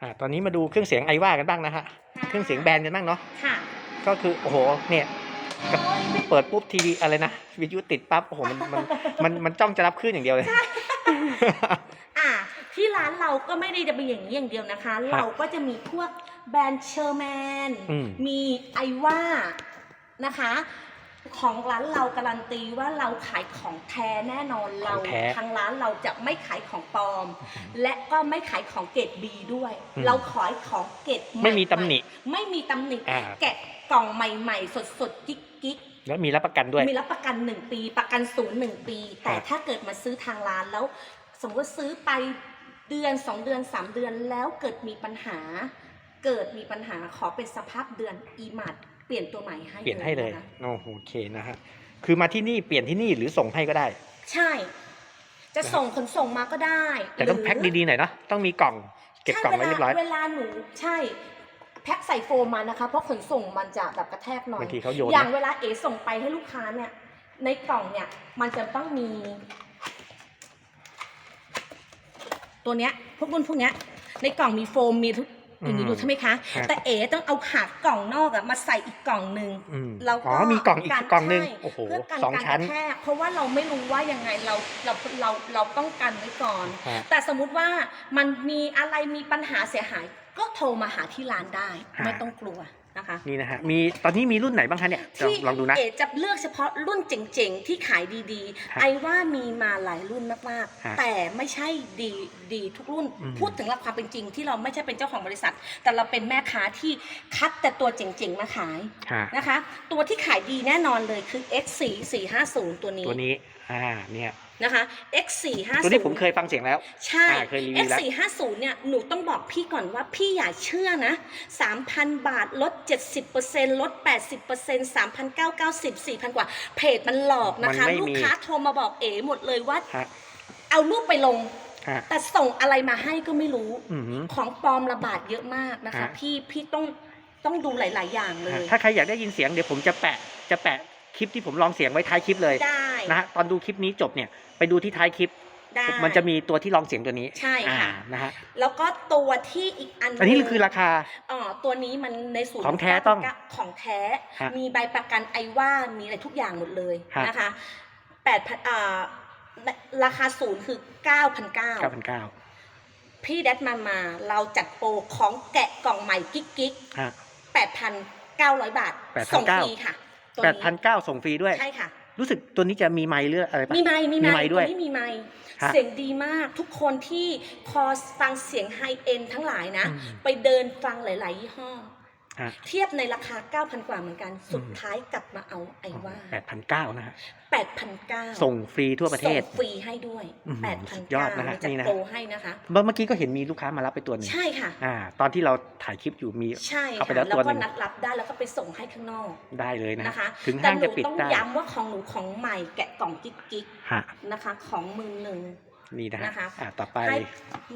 อ่าตอนนี้มาดูเครื่องเสียงไอว่ากันบ้างนะฮะค่ะเครื่องเสียงแบรนด์กันบ้างเนาะค่ะก็คือโอ้โหเนี่ยกับเปิดปุ๊บทีวีอะไรนะวิทยุติดปั๊บโอ้โหมันมันมันมันจ้องจะรับคลื่นอย่างเดียวเลยอะที่ร้านเราก็ไม่ได้จะเป็นอย่างนี้อย่างเดียวนะคะ เราก็จะมีพวกแบรนด์เชอร์แมนอืมมีไอว่านะคะ ของร้านเราการันตีว่าเราขายของแท้แน่นอนเราของแท้ทางร้านเราจะไม่ขายของปลอม และก็ไม่ขายของเกรดบีด้วย อืมเราขายของเกรดใไม่มีตำหนิไม่มีตำหนิอ่า แกะกล่องใหม่ๆ สดๆกิ๊กๆ แล้วมีรับประกันด้วย มีรับประกัน 1 ปีประกันศูนย์หนึ่งปี แต่ครับถ้าเกิดมาซื้อทางร้านแล้ว สมมติว่าซื้อไปเดือน 2 เดือน 3 เดือนแล้วเกิดมีปัญหา เกิดมีปัญหาขอเป็นสภาพเดือนอีมัด เปลี่ยนตัวใหม่ให้เปลี่ยนให้เลยนะคะโอ้โหโอเคนะฮะคือมาที่นี่เปลี่ยนที่นี่หรือส่งให้ก็ได้ ใช่ จะส่งขนส่งมาก็ได้แต่ต้องหรืแพ็คดีๆหน่อยเนาะต้องมีกล่องเก็บกล่องไว้เรียบร้อยใช่เวลาเวลาหนูใช่ แพ็คใส่โฟมมานะคะ เพราะขนส่งมันจะแบบกระแทกหน่อย บางทีเขาโยนอย่างนะเวลาเอส่งไปให้ลูกค้าเนี่ย ในกล่องเนี่ย มันจะต้องมี ตัวเนี้ยพวกรุ่นพวกเนี้ย ในกล่องมีโฟมมีทุก อย่างนี้ดูใช่ไหมคะ ครับ แต่เอต้องเอาขากล่องนอกอะมาใส่อีกกล่องหนึ่ง อืมแล้วอ๋ก็อมีกล่องอีการกล่องหนึ่งใช่โอ้โหเพื่อกันสองการชั้น กระแทกเพราะว่าเราไม่รู้ว่ายังไงเราเราเราเราต้องกันไว้ก่อน ฮะ แต่สมมุติว่ามันมีอะไรมีปัญหาเสียหาย ก็โทรมาหาที่ร้านได้ ฮะ ไม่ต้องกลัว นะคะ นี่นะฮะ มีตอนนี้มีรุ่นไหนบ้างคะเนี่ยลองที่ลองดูนะ เอจะเลือกเฉพาะรุ่นเจ๋งๆ ที่ขายดีฮะๆไอว่ามีมาหลายรุ่นมากฮะๆ แต่ไม่ใช่ดีดีทุกรุ่น อืมพูดถึงหลักความเป็นจริง ที่เราไม่ใช่เป็นเจ้าของบริษัท แต่เราเป็นแม่ค้าที่คัดแต่ตัวเจ๋งๆมาขายฮะนะคะ ตัวที่ขายดีแน่นอนเลยคือ X4 450 ตัวนี้ ตัวนี้ อ่า เนี่ย นะคะ X450 ตัวนี้ผมเคยฟังเสียงแล้ว ใช่อ่าเคยรีวิวแล้ว X450 เนี่ย หนูต้องบอกพี่ก่อนว่าพี่อย่าเชื่อนะ 3,000 บาทลด 70%ลด 80% 3,990 4,000 กว่า เพจมันหลอกนะคะ มันไม่มี ลูกค้าโทรมาบอกเอ๋หมดเลยว่า ฮะเอารูปไปลง ฮะ แต่ส่งอะไรมาให้ก็ไม่รู้ อือหือ ของปลอมระบาดเยอะมากนะคะ ฮะ พี่พี่ต้องต้องดูหลาย ๆ อย่างเลฮะย ถ้าใครอยากได้ยินเสียงเดี๋ยวผมจะแปะ จะแปะคลิปที่ผมลองเสียงไว้ท้ายคลิปเลย ได้ นะฮะตอนดูคลิปนี้จบเนี่ยไปดูที่ท้ายคลิป ได้มันจะมีตัวที่ลองเสียงตัวนี้ใช่ค่ะ อ่านะฮะแล้วก็ตัวที่อีกอันอันนี้หงคือราคาอ๋อตัวนี้มันในศูนย์ของแท้ต้องของแท้ ฮะมีใบประกันไอว่ามีอะไรทุกอย่างหมดเลยฮะ นะคะแปดพันอ่าราคาศูนย์คือเก้าพันเก้าเก้าพันเก้าพี่แดดมามา เราจัดโปรของแกะกล่องใหม่กิ๊กกิ๊กฮะ แปดพันเก้าร้อยบาท8,900 ส่งฟรีค่ะตัวแปดพันเก้าส่งฟรีด้วย ใช่ค่ะ รู้สึกตัวนี้จะมีไมค์หรืออะไรปะมีไมค์มีมีไมไมค์ค์ด้วยตัวนี้มีไมค์ฮะเสียงดีมากทุกคนที่คอฟังเสียงไฮเอ็นทั้งหลายนะอืมไปเดินฟังหลาย ๆ ยี่ห้อ ฮะ เทียบในราคา 9,000 กว่าเหมือนกัน สุดท้ายกลับมาเอาไอว่า แปดพันเก้านะฮะ 8,900ส่งฟรีทั่วประเทศ ส่งฟรีให้ด้วย อื้อหือสุด8,900ยอดนะฮะจัดนี่นะ โปรให้นะคะ เมื่อเมื่อกี้ก็เห็นมีลูกค้ามารับไปตัวหนึ่งใช่ค่ะ อ่า ตอนที่เราถ่ายคลิปอยู่มี ใช่เอาไปค่ะแล้วแล้วตัวหก็นึ่งนัดรับได้แล้วก็ไปส่งให้ข้างนอกได้เลยนะฮะนะคะถึงแต่ห้างหนูจะปิดต้องได้ย้ำว่าของหนูของใหม่แกะกล่องกิ๊กกิ๊กฮะๆนะคะ ของมือหนึ่ง นี่นะฮะนะคะ อ่าต่อไป ให้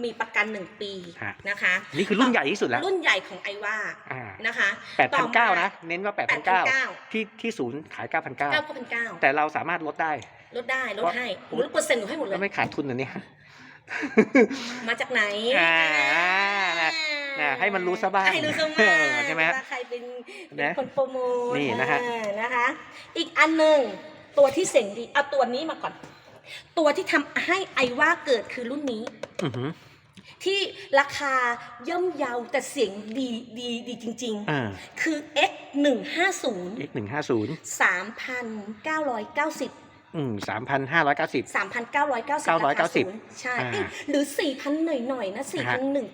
มีประกันหนึ่งปีฮะ นะคะ นี่คือรุ่นใหญ่ที่สุดแล้ว รุ่นใหญ่ของไอว่าอ่านะคะแปดพันเก้าต่อมนะ เน้นว่าแปดพันเก้า8,900ที่ที่ศูนย์ขายเก้าพันเก้าเก้าพันเก้าแต่เราสามารถลดได้ ลดได้ลดให้โอ้ลดเปอร์เซ็นต์หนูให้หมดเลแล้วยไม่ขาดทุนอันนี้มาจากไหนอ่านะนะให้มันรู้ซะบ้างให้รู้ซะเอบ้างอใช่ไหมว่าใครเป็นเป็นนะคนโปรโมทนี่นะฮะเออนะคะ อีกอันหนึ่งตัวที่เสียงดีเอาตัวนี้มาก่อน ตัวที่ทำให้ไอว่าเกิดคือรุ่นนี้ อือหือ ที่ราคาย่อมเยาแต่เสียงดีดีดีจริง อ่า ๆ คือ X 1 5 0 x หนึ่งห้าศูนย์3,990 อืมสามพันห้าร้อยเก้าสิบ 3,990 990 ใช่อ่า เอ๊ะหรือ 4,000 หน่อย ๆ นะ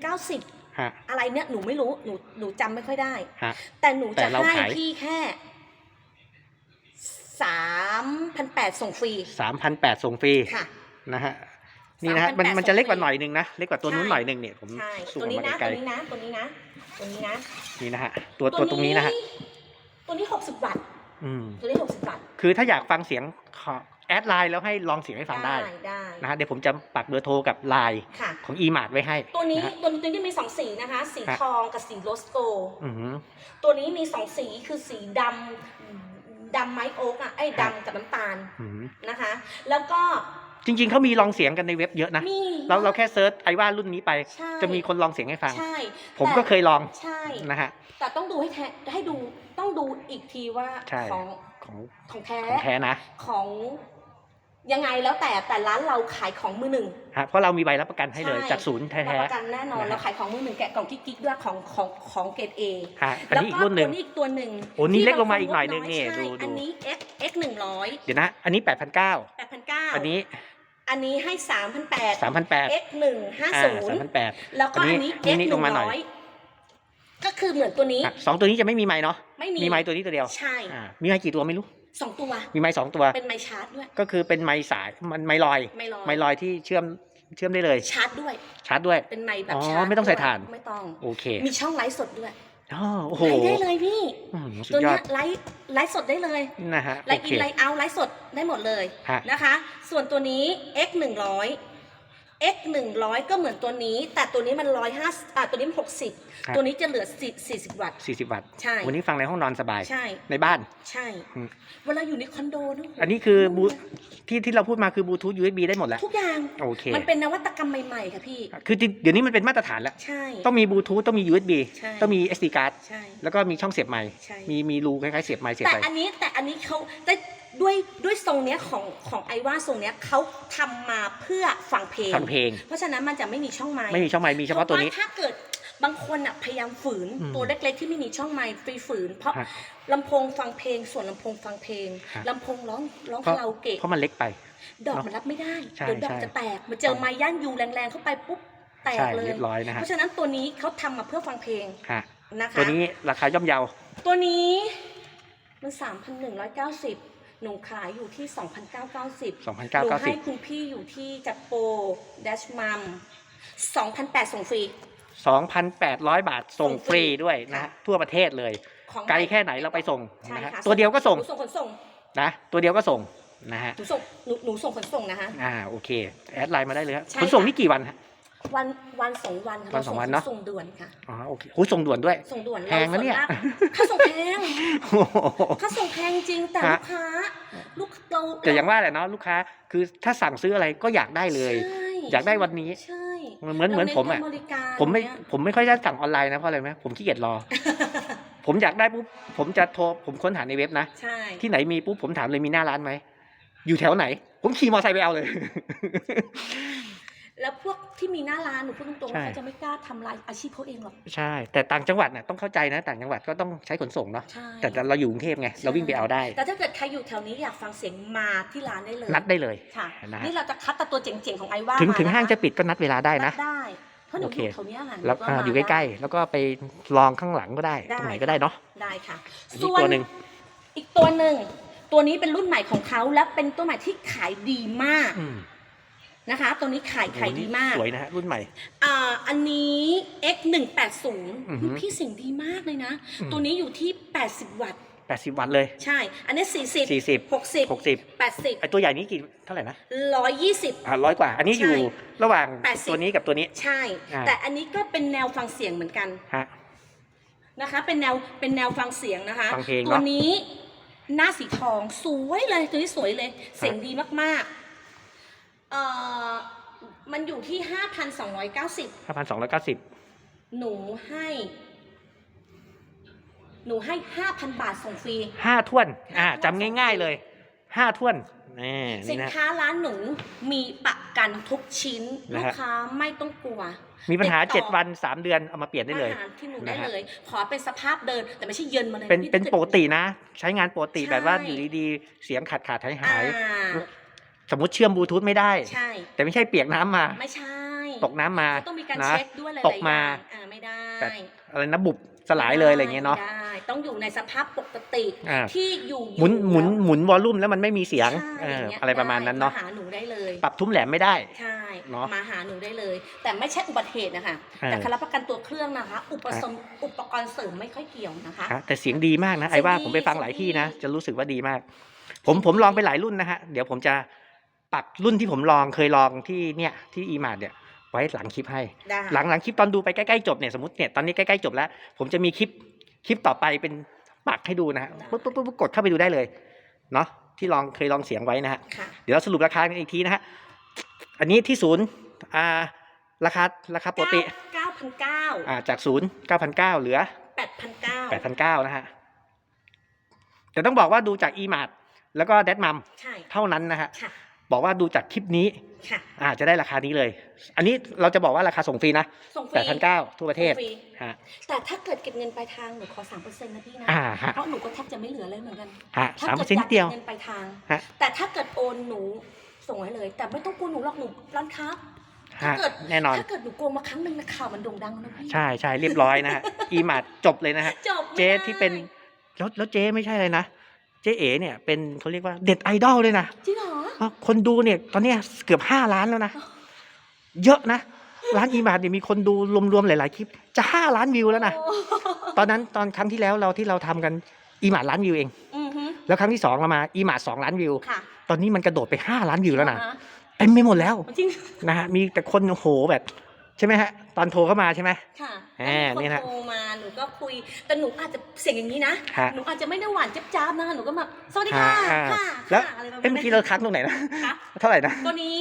4,190 ฮะ อะไรเนี่ย หนูไม่รู้ หนูหนูจำไม่ค่อยได้ ฮะ แต่หนูแต่จะเราให้ขาย พี่แค่ สามพันแปดส่งฟรี สามพันแปดส่งฟรีค่ะ นะฮะนี่นะฮะมัน3,800มันจะเล็กกว่าหน่อยหนึงนะเล็กกว่าตัวนู้นใช่ หน่อยหนึงเนี่ยผมใช่ สูตัวงนี้มานะ ไกลตัวนี้นะ ตัวนี้นะ ตัวนี้นะๆนี่นะฮะตัวตัวตรงนี้นะฮะตัวนี้หกสิบวัตต์ อืมตัวนี้หกสิบวัตต์คือถ้าอยากฟังเสียงขอแอดไลน์แล้วให้ลองเสียงให้ฟังได้ได้นะฮะเดี๋ยวผมจะปักเบอร์โทรกับไลน์ค่ะ ของ e m a r t ไว้ให้ตัวนี้ะฮะ ตัวตัวนี้มีสองสีนะคะ สีฮะ ทองกับสีโรสโกอือหือตัวนี้มีสองสีคือสีดำ ดำไม้โอ๊กอะไอ้ฮะดำกับน้ำตาลอือหือนะคะ แล้วก็จริง ๆเขามีลองเสียงกันในเว็บเยอะนะมีเราเราแค่เซิร์ชไอว่ารุ่นนี้ไป ใช่จะมีคนลองเสียงให้ฟัง ใช่ผมก็เคยลองใช่ นะฮะ แต่ต้องดูให้แท้ให้ดูต้องดูอีกทีว่าใช่ ของของของแท้ของแท้นะ ของ ยังไงแล้วแต่แต่ร้านเราขายของมือหนึ่ง ฮะเพราะเรามีใบรับประกันให้เลยใช่ จากศูนย์แท้รับประกันแน่นอนนะฮะเราขายของมือหนึ่งแกะกล่องกิ๊กๆด้วยของของของเกรดเอๆฮะอันแล้วนี้อีก็กรุ่นหนึ่ง ตัวนี้อีกตัวหนึ่งโอ้นี่ที่เล็กลงมาบอีกหน่อยหนึ่งคนี่ใช่ดูดู อันนี้ x x หนึ่งร้อยเดี๋ยวนะ อันนี้แปดพันเก้าแปดพันเก้าอันนี้ อันนี้ให้สามพันแปดสามพันแปด x หนึ่งห้าอ่าศูนสามย์พันแปดแล้วก็อันนี้ อันนี้นี่ x นี่หลนึ่งงมาหน่อยร้อยก็คือเหมือนตัวนี้ อะสองตัวนี้จะไม่มีไม้เนาะ ไม่มีมีไม้ตัวนี้ตัวเดียว ใช่ อ่ามีไม้กี่ตัวไม่รู้ สองตัว มีไม้สองตัว เป็นไม้ชาร์จด้วย ก็คือเป็นไม้สายมันไม้ลอย ไม่รอไม้ลอยที่เชื่อมเชื่อมได้เลย ชาร์จด้วย ชาร์จด้วย เป็นไม้แบบอ๋อชาร์จไม่ต้องใส่ด้วยถ่าน ไม่ต้อง โอเค มีช่องไลฟ์สดด้วยอ๋อโอ้โหไลฟ์ได้เลยพี่อืมสุตัวดยอเนี้ดยไลฟ์ไลฟ์สดได้เลยนะฮะไลโอฟ์เคอินไลฟ์เอาไลฟ์สดได้หมดเลยฮะนะคะ ส่วนตัวนี้ x 1 0 0 x 1 0 0 ก็เหมือนตัวนี้ แต่ตัวนี้มัน150อะตัวนี้มัน60ตัวนี้จะเหลือ10 40วัตต์สี่สิบวัตต์ ใช่ วันนี้ฟังในห้องนอนสบาย ใช่ในบ้าน ใช่ อืม เวลาอยู่ในคอนโดนะอันนี้คือบูที่ที่เราพูดมาคือบลูทูธ USB ได้หมดแล้ว ทุกอย่าง โอเค มันเป็นนวัตกรรมใหม่ๆ ค่ะพี่ คือเดี๋ยวนี้มันเป็นมาตรฐานแล้ว ใช่ ต้องมีบลูทูธ ต้องมี USB ใช่ ต้องมี SD card ใช่ แล้วก็มีช่องเสียบไมค์ ใช่ มีมีรูคล้ายๆเสียบไมค์เสียบแต่ไปอันนี้แต่อันนี้เขาได้ ด้วยด้วยทรงเนี้ยของของไอว่าทรงเนี้ยเขาทำมาเพื่อฟังเพลง ฟังเพลง เพราะฉะนั้นมันจะไม่มีช่องไม้ไม่มีช่องไมค์มีเฉพาะตัวนี้พรถ้าเกิดบางคนอะพยายามฝืนอืมตัวเล็กๆที่ไม่มีช่องไมค์ฟรีฝืน เพราะฮะลำโพงฟังเพลง ส่วนลำโพงฟังเพลงฮะ ลำโพงร้องร้องเพราะคาราโอเกะเพราะมันเล็กไป ดอกเนอะมันรับไม่ได้ใช่เดี๋ยวดอกใช่ จะแตกมาเจอไม้ย่านยูแรงๆเข้าไปปุ๊บแตกใช่เลย เรียบร้อยนะเพฮะราะฉะนั้นตัวนี้เขาทำมาเพื่อฟังเพลงฮะนะคะ ตัวนี้ราคาย่อมเยา ตัวนี้มัน3,190หนู ขายอยู่ที่ 2,990หนูให้2,990คุณพี่อยู่ที่จัดโปรดัชมัม2,800 ส่งฟรี 2,800 บาทส่งฟรีด้วยนะฮะค่ะทั่วประเทศเลย ของไกลแค่ไหนเราไปส่งใช่นะฮะค่ะ ตัวเดียวก็ส่งหนูส่งขนส่ง นะ ตัวเดียวก็ส่งนะฮะหนูส่งหนูหนูส่งขนส่งนะคะ อ่าโอเค แอดไลน์มาได้เลยครับใช่ขนส่งค่ะ นี่กี่วันฮะ วันวันสองวันค่ะวันสองวันเนอะรส่งด่วนค่ะ อ๋อโอเคโหส่งด่วนด้วย ส่งด่วนแพงนะเนี่ย ราส่วมากค่าส่งแพงโอ้โห ค่าส่งแพงจริงแต่ฮะ ลูกค้า ลูกเราแต่อย่างว่าแหละเนาะลูกค้า คือถ้าสั่งซื้ออะไรก็อยากได้เลย ใช่อยากได้วันนี้ ใช่เหมือนเหมือนผมอะราเน้นการบริการผมไม่ เนี่ยผมไม่ค่อยจะสั่งออนไลน์นะเพราะอะไรไหมผมขี้เกียจรอ ผมอยากได้ปุ๊บ ผมจะโทร ผมค้นหาในเว็บนะ ใช่ที่ไหนมีปุ๊บผมถามเลยมีหน้าร้านไหม อยู่แถวไหน ผมขี่มอเตอร์ไซค์ไปเอาเลย แล้วพวกที่มีหน้าร้านหนูพูดตรงๆใช่ว่าเขาจะไม่กล้าทำลายอาชีพเขาเองหรอกใช่ แต่ต่างจังหวัดน่ะต้องเข้าใจนะ ต่างจังหวัดก็ต้องใช้ขนส่งเนาะใช่ แต่เราอยู่กรุงเทพไงเราวิ่งไปเอาได้ แต่ถ้าเกิดใครอยู่แถวนี้อยากฟังเสียงมาที่ร้านได้เลยนัดได้เลย ค่ะ นะฮะ นี่เราจะคัดแต่ตัวเจ๋งๆของไอว่าถึงมาถึงนคห้างจะปิดก็นัดเวลาได้นะดได้เพราะหนูโออเค ยู่แถวเนี้ยค่ะแล้วหนูอ่ามาอยู่ใกล้ ๆ แล้วก็ไปลองข้างหลังก็ได้ได้ ตรงไหนก็ได้เนาะ ได้ค่ะอันนี้ส่วนตัวหนึ่ง อีกตัวหนึ่ง ตัวนี้เป็นรุ่นใหม่ของเขาและเป็นตัวใหม่ที่ขายดีมาก อืม นะคะ ตัวนี้ขายขายดีมาก สวยนะฮะรุ่นใหม่ อ่า อันนี้ X 1 8อือฮึ0พี่เสียงดีมากเลยนะอืมตัวนี้อยู่ที่ 80 วัตต์80 วันเลย ใช่ อันนี้ 40 40 60 60 80ไอตัวใหญ่นี้กี่เท่าไหร่นะ120อ่าร้อยกว่า อันนี้อยู่ใช่ระหว่าง80ตัวนี้กับตัวนี้ ใช่อ่าแต่อันนี้ก็เป็นแนวฟังเสียงเหมือนกันฮะนะคะ เป็นแนว เป็นแนวฟังเสียงนะคะฟังเพลงเนอะตัวนี้หน้าสีทอง สวยเลย ตัวนี้สวยเลย เสียงดีมากๆ เอ่อมันอยู่ที่5,290 5,290หนูให้ หนูให้5,000บาทส่งฟรี ห้าถ้วน อ่าห้าถ้วนจำง่าย ๆเลยห้าถ้วนนี่สินี่นนะ ค้าร้านหนูมีประกันทุกชิ้น นะลูฮะกค้าไม่ต้องกลัวมีปัญหาติดต่อ7วัน3เดือนเอามาเปลี่ยนได้เลย อาหารที่หนูได้นะฮะ เลย ขอเป็นสภาพเดินแต่ไม่ใช่เยินมาเลยเป็นพี่เป็นถ้าปดกตินะ ใช้งานปกติใช่แบบว่าอยู่ดีๆ เสียงขาดขาดหายหายอ่า สมมติเชื่อมบลูทูธไม่ได้ ใช่ แต่ไม่ใช่เปียกน้ำมา ไม่ใช่ ตกน้ำมาก็ต้องมีการนะเช็คด้วยหลายๆตกมา อย่งอ่าไม่ได้แต่ อะไรนะบุบสลายเลยอะไรเงี้ยเนาะ ไม่ได้ต้องอยู่ในสภาพปกติอ่า ที่อยู่หมุนอยู่หมุนแล้วหมุนวอลลุ่มแล้วมันไม่มีเสียงใช่เอออย่างเงี้ยอะไรประมาณนั้นเนาะมหาหนูได้เลย ปรับทุ้มแหลมไม่ได้ ใช่ เนอะมาหาหนูได้เลย แต่ไม่ใช่อุบัติเหตุนะคะเออแต่คารับประกันตัวเครื่องนะคะ อุปสมอุปกรณ์เสริมไม่ค่อยเกี่ยวนะคะ ฮะแต่เสียงดีมากนะเสีไอ้ยงว่าดีผมไปฟังหลายที่นะ เสียงดี จะรู้สึกว่าดีมาก ผมผมลองไปหลายรุ่นนะฮะ เดี๋ยวผมจะ ปักรุ่นที่ผมลองเคยลองที่เนี่ยที่อีมาร์เนี่ยไว้หลังคลิปให้ ได้หลังหลังคลิปตอนดูไปใกล้ๆจบเนี่ยสมมติเนี่ยตอนนี้ใกล้ๆจบแล้ว ผมจะมีคลิปคลิปต่อไปเป็นปักให้ดูนะฮะปุ๊บปุ๊บปุ๊บปุ๊บกดเข้าไปดูได้เลยเนาะที่ลองเคยลองเสียงไว้นะฮะค่ะ เดี๋ยวเราสรุปราคากันอีกทีนะฮะอันนี้ที่ศูนย์อ่าราคาราคาปกติเก้าพันเก้าอ่าจากศูนย์เก้าพันเก้าเหลือ แปดพันเก้าแปดพันเก้านะฮะ แต่ต้องบอกว่าดูจาก e m a r t แล้วก็ d ดดมัมใช่ เท่านั้นนะฮะ ค่ะ บอกว่าดูจากคลิปนี้ค่ะอ่าจะได้ราคานี้เลย อันนี้เราจะบอกว่าราคาส่งฟรีนะส่งฟแปรีดพันเก้าทั่วประเทศส่งฟรี ฮะ แต่ถ้าเกิดเก็บเงินปลายทางหนูขอสามเปอร์เซ็นต์นะพี่นะอ่าฮะ เพราะหนูก็แทบจะไม่เหลือเลยเหมือนกันฮะถ้าสามเปอเกิร์ดเซ็นต์อยากเดียวเงินปลายทาง ฮะ แต่ถ้าเกิดโอนหนูส่งให้เลย แต่ไม่ต้องกลัวหนูหรอกหนูร้านค้า ถ้าฮะเกิด แน่นอน ถ้าเกิดหนูโกงมาครั้งหนึ่งนะข่าวมันโด่งดังนะพี่ใช่ใช่เรียบร้อยนะฮะ e m a r t จบเลยนะฮะ จบไม่เจ๊ได้ที่เป็นแล้วแล้วเจ๊ไม่ใช่เลยนะเจ๊เอ๋เนี่ยเป็นเขาเรียกว่าเด็ดไอดอลเลยนะจริงเหรอเพราะคนดูเนี่ยตอนเนี้ยเกือบห้าล้านแล้วนะ เยอะนะ ร้านอีมาร์เนี่ยมีคนดูรวมๆหลาย ๆ คลิป จะห้าล้านวิวแล้วนะ โอ้ตอนนั้นตอนครั้งที่แล้วเราที่เราทำกันอีมาร์ล้านวิวเอง อือฮึแล้วครั้งที่สองเรามาอีมาร์สองล้านวิว ค่ะตอนนี้มันกระโดดไปห้าล้านวิวแล้วนะอ่าฮเต็มไปหมดแล้วจริง นะฮะมีแต่คนโอ้โหแบบใช่ไหมฮะ ตอนโทรเข้ามาใช่ไหม ค่ะแหมแล้วมีนี่คนนะโทรมา หนูก็คุย แต่หนูอาจจะเสียงอย่างนี้นะ ฮะ หนูอาจจะไม่ได้หวานจ๊บจ้าบนะคะหนูก็แบบสวัสดีค่ะ อ่าค่ะแล้วค่ะอะไรประมาณเอ้ยเมื่อกี้เราค้างตรงไหนนะคะเท่าไหร่นะตัวนี้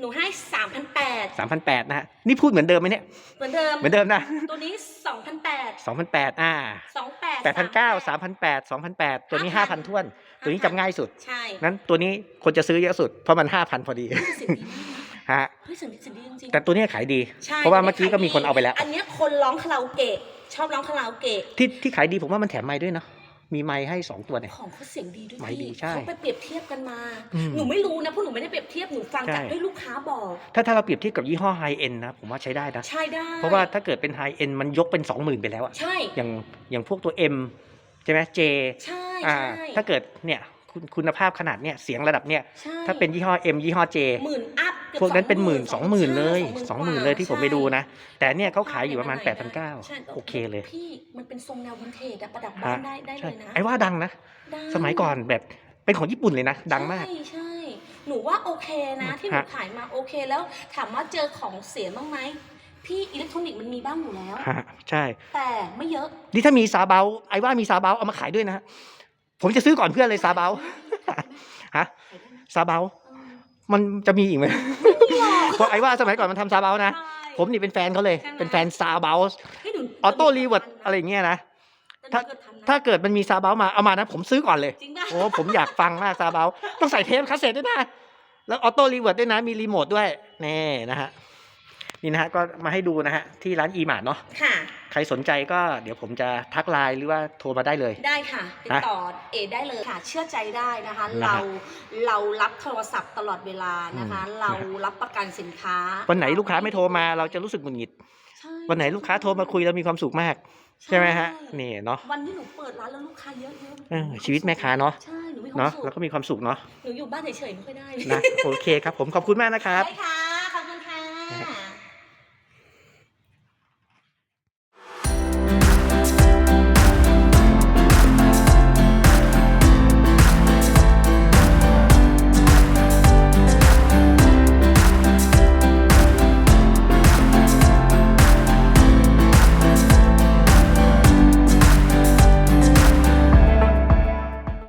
หนูให้สามพันแปดสามพันแปดนะฮะ นี่พูดเหมือนเดิมไหมเนี่ย เหมือนเดิม เหมือนเดิมนะตัวนี้สองพันแปดสองพันแปดอ่าสองแปด แปดพันเก้าสามพันแปดสองพันแปดตัวนี้ห้าพันท้วน ตัวนี้จำง่ายสุด ใช่นั้นตัวนี้คนจะซื้อเยอะสุด เพราะมันห้าพันพอดีเฮ้ยเสียงดีมากนะ ฮะเฮ้ยเสียงดีเสียงดีจริงๆ แต่ตัวนี้ขายดี ใช่เพราะว่าเมื่อกี้ก็มีคนเอาไปแล้ว อันเนี้ยคนร้องคาราโอเกะชอบร้องคาราโอเกะที่ที่ขายดีผมว่ามันแถมไม้ด้วยเนาะมีไม้ให้สองตัวเนี่ย ของเขาเสียงดีด้วยไม่ดีพี่ใช่เขาไปเปรียบเทียบกันมา อืมหนูไม่รู้นะเพราะหนูไม่ได้เปรียบเทียบหนูฟังจากใช่ ด้วยลูกค้าบอก ถ้าถ้าเราเปรียบเทียบกับยี่ห้อไฮเอ็นนะผมว่าใช้ได้นะ ใช่ได้เพราะว่าถ้าเกิดเป็นไฮเอ็นมันยกเป็นสองหมื่นไปแล้วอะใช่อย่างอย่างพวกตัว M ใช่ไหม J ใช่อ่าใช่ถ้าเกิดเนี่ย คุณคุณภาพขนาดเนี่ยเสียงระดับเนี่ยใช่ถ้าเป็นยี่ห้อ M ยี่ห้อ J หมื่นอัพกือบพวกนั้นเป็นหมื่นสองหมื่นเลยใช่สองหมื่นเลยที่ผมไปดูนะ แต่เนี่ยเขาขายอยู่ประมาณใช่แปดพันเก้าใช่โอเคเลยพี่มันเป็นทรงแนววินเทจอะประดับบ้านได้ได้เลใช่ยนะไอ้ว่าดังนะ ได้สมัยก่อนแบบเป็นของญี่ปุ่นเลยนะ ดังมาก ใช่ใช่หนูว่าโอเคนะ ที่หนูฮะ ขายมาโอเคแล้วถามว่าเจอของเสียบ้างไหมพี่อิเล็กทรอนิกส์มันมีบ้างอยู่แล้ว ฮะใช่ แต่ไม่เยอะ นี่ถ้ามีซาเบาไอ้ว่ามีซาเบาเอามาขายด้วยนะฮะ ผมจะซื้อก่อนเพื่อนเลยซาเบาฮะขายได้ไหมซาเบาเออมันจะมีอีกไหมไม่หรอกเพราะไอ้ว่าสมัยก่อนมันทำซาเบานะใช่ผมนี่เป็นแฟนเขาเลยใช่ไหมเป็นแฟนซาเบาเฮ้ยหนูออโต้รีเวิร์ดอะไรอย่างเงี้ยนะ ถ้าถ้าเกิดมันมีซาเบามา เอามานะ ผมซื้อก่อนเลยจริงป่ะโอ้ผมอยากฟังมากซาเบา ต้องใส่เทปคาสเซ็ตด้วยนะ แล้วออโต้รีเวิร์ดด้วยนะ มีรีโมทด้วย นี่นะฮะ นี่นะฮะก็มาให้ดูนะฮะที่ร้านอีมาร์เนาะค่ะ ใครสนใจก็เดี๋ยวผมจะทักไลน์หรือว่าโทรมาได้เลย ได้ค่ะติดต่อเอได้เลยค่ะ เชื่อใจได้นะคะนะฮะเราเรารับโทรศัพท์ตลอดเวลานะคะอืมเรารับประกันสินค้า วันไหนลูกค้าไม่โทรมาเราจะรู้สึกหงุดหงิดใช่วันไหนลูกค้าโทรมาคุยเรามีความสุขมากใช่ไหมฮะนี่เนาะวันที่หนูเปิดร้านแล้วลูกค้าเยอะๆเออชีวิตแม่ค้าเนาะใช่หนูมีความเนาะสุขแล้วก็มีความสุขเนาะหนูอยู่บ้านเฉยๆไม่ค่อยได้นะโอเคครับผมขอบคุณมากนะครับได้ค่ะขอบคุณค่ะ